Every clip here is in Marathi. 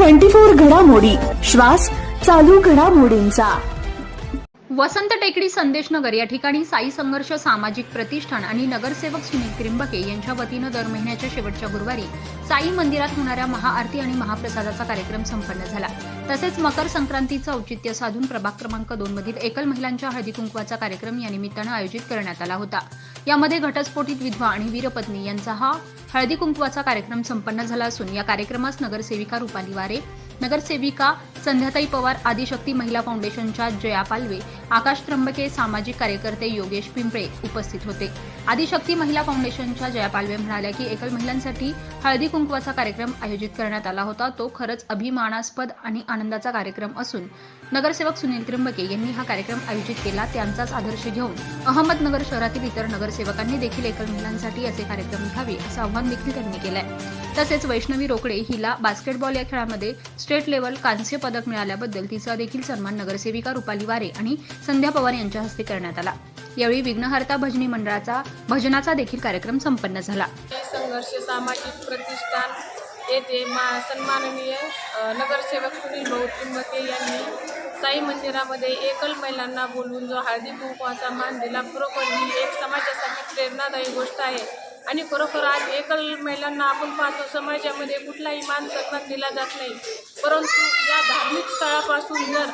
ट्वेंटी फोर घडामोडी. श्वास चालू घडामोडींचा. वसंत टेकडी संदेशनगर या ठिकाणी साई संघर्ष सामाजिक प्रतिष्ठान आणि नगरसेवक सुनील त्रिंबके यांच्या वतीनं दर महिन्याच्या शेवटच्या गुरुवारी साई मंदिरात होणाऱ्या महाआरती आणि महाप्रसादाचा कार्यक्रम संपन्न झाला. तसेच मकर संक्रांतीचं औचित्य साधून प्रभाग क्रमांक दोन मधील एकल महिलांच्या हळदी कुंकवाचा कार्यक्रम या निमित्तानं आयोजित करण्यात आला होता. यामध्ये घटस्फोटित विधवा आणि वीरपत्नी यांचा हा हळदी कुंकवाचा कार्यक्रम संपन्न झाला असून या कार्यक्रमास नगरसेविका रुपाली वारे नगरसेविका संध्याताई पवार आदिशक्ती महिला फाउंडेशनच्या जया पालवे आकाश त्र्यंबके सामाजिक कार्यकर्ते योगेश पिंपळे उपस्थित होते. आदिशक्ती महिला फाउंडेशनच्या जया पालवे म्हणाल्या की एकल महिलांसाठी हळदी कुंकवाचा कार्यक्रम आयोजित करण्यात आला होता. तो खरंच अभिमानास्पद आणि आनंदाचा कार्यक्रम असून नगरसेवक सुनील त्र्यंबके यांनी हा कार्यक्रम आयोजित केला. त्यांचाच आदर्श घेऊन अहमदनगर शहरातील इतर नगरसेवकांनी देखील एकल महिलांसाठी असे कार्यक्रम घ्यावे असं आवाहन देखील त्यांनी केलं तसेच वैष्णवी रोकडे हिला बास्केटबॉल या खेळामध्ये स्टेट लेवल कांस्य पदक मिळाल्याबद्दल तिचा देखील सन्मान नगरसेविका रुपाली वारे आणि संध्या पवार यांच्या हस्ते करण्यात आला. यावेळी विघ्नहर्ता भजनी मंडळाचा भजनाचा देखील कार्यक्रम संपन्न झाला. संघर्ष सामाजिक प्रतिष्ठान येथे मा सन्माननीय नगरसेवक सुनील भाऊ त्रिंबके यांनी साई मंदिरामध्ये एकल महिलांना बोलवून जो हळदी कुंकवाचा मान दिला खरोखर ही एक समाजासाठी प्रेरणादायी गोष्ट आहे. आणि खरोखर आज एकल महिलांना आपण पाहतो समाजामध्ये कुठलाही मान सन्मान दिला जात नाही. परंतु या धार्मिक स्थळापासून जर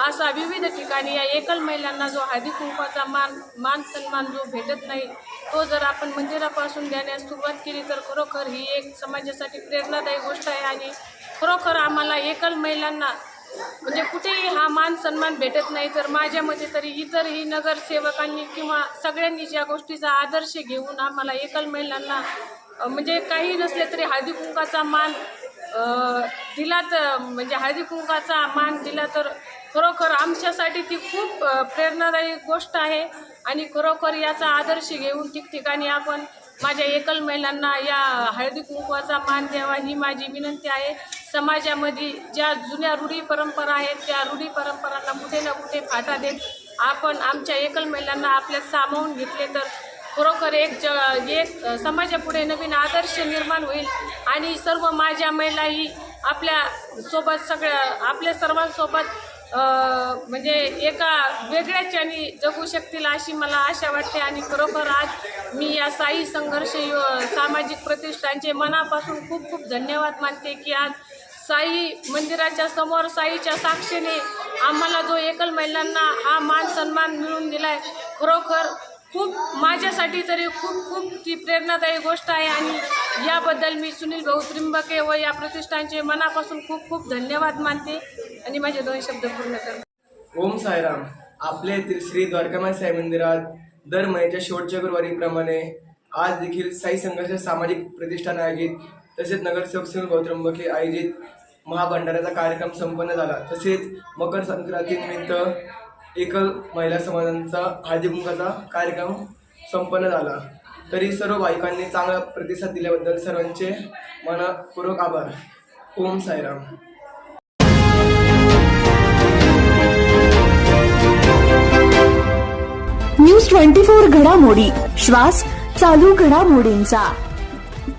असा विविध ठिकाणी या एकल महिलांना जो हळदी कुंकवाचा मान मान सन्मान जो भेटत नाही तो जर आपण मंदिरापासून देण्यास सुरुवात केली तर खरोखर ही एक समाजासाठी प्रेरणादायी गोष्ट आहे. आणि खरोखर आम्हाला एकल महिलांना म्हणजे कुठेही हा मान सन्मान भेटत नाही तर माझ्या मते तरी इतरही नगरसेवकांनी किंवा सगळ्यांनीच या गोष्टीचा आदर्श घेऊन आम्हाला एकल महिलांना म्हणजे काही नसले तरी हळदी कुंकाचा मान दिला तर म्हणजे हळदी कुंकाचा मान दिला तर खरोखर आमच्यासाठी ती खूप प्रेरणादायी गोष्ट आहे. आणि खरोखर याचा आदर्श घेऊन ठिकठिकाणी आपण माझ्या एकल महिलांना या हळदी कुंकवाचा मान द्यावा ही माझी विनंती आहे. समाजामध्ये ज्या जुन्या रूढी परंपरा आहेत त्या रूढी परंपरांना कुठे ना कुठे फाटा देत आपण आमच्या एकल महिलांना आपल्यात सामावून घेतले तर खरोखर एक ज एक समाजापुढे नवीन आदर्श निर्माण होईल आणि सर्व माझ्या महिलाही आपल्यासोबत सगळ्या आपल्या सर्वांसोबत म्हणजे एका वेगळ्याच आणि जगू शकतील अशी मला आशा वाटते आणि खरोखर आज मी या साई संघर्ष यो सामाजिक प्रतिष्ठानचे मनापासून खूप खूप धन्यवाद मानते की आज साई मंदिराच्या समोर साईच्या साक्षीने आम्हाला जो एकल महिलांना हा मान सन्मान मिळून दिला आहे खरोखर खूप माझ्यासाठी तरी खूप खूप ती प्रेरणादायी गोष्ट आहे आणि याबद्दल मी सुनील भाऊ त्रिंबके व या प्रतिष्ठानचे मनापासून खूप खूप धन्यवाद मानते आणि माझे दोन शब्द पूर्ण करते. ओम साईराम. आपल्या येथील श्री द्वारकामाई साई मंदिरात दर महिन्याच्या शेवटच्या गुरुवारीप्रमाणे आज देखील साई संघर्ष सामाजिक प्रतिष्ठान आयोजित तसेच नगरसेवक सुनील गौतरंबके आयोजित महाभंडाऱ्याचा कार्यक्रम संपन्न झाला. तसेच मकर संक्रांतीनिमित्त एकल महिला समाजांचा हळदी कार्यक्रम संपन्न झाला. तरी सर्व बायकांनी चांगला प्रतिसाद दिल्याबद्दल सर्वांचे मनपूर्वक आभार. Om Sairam. News twenty four घडामोडी. श्वास चालू घडामोडींचा.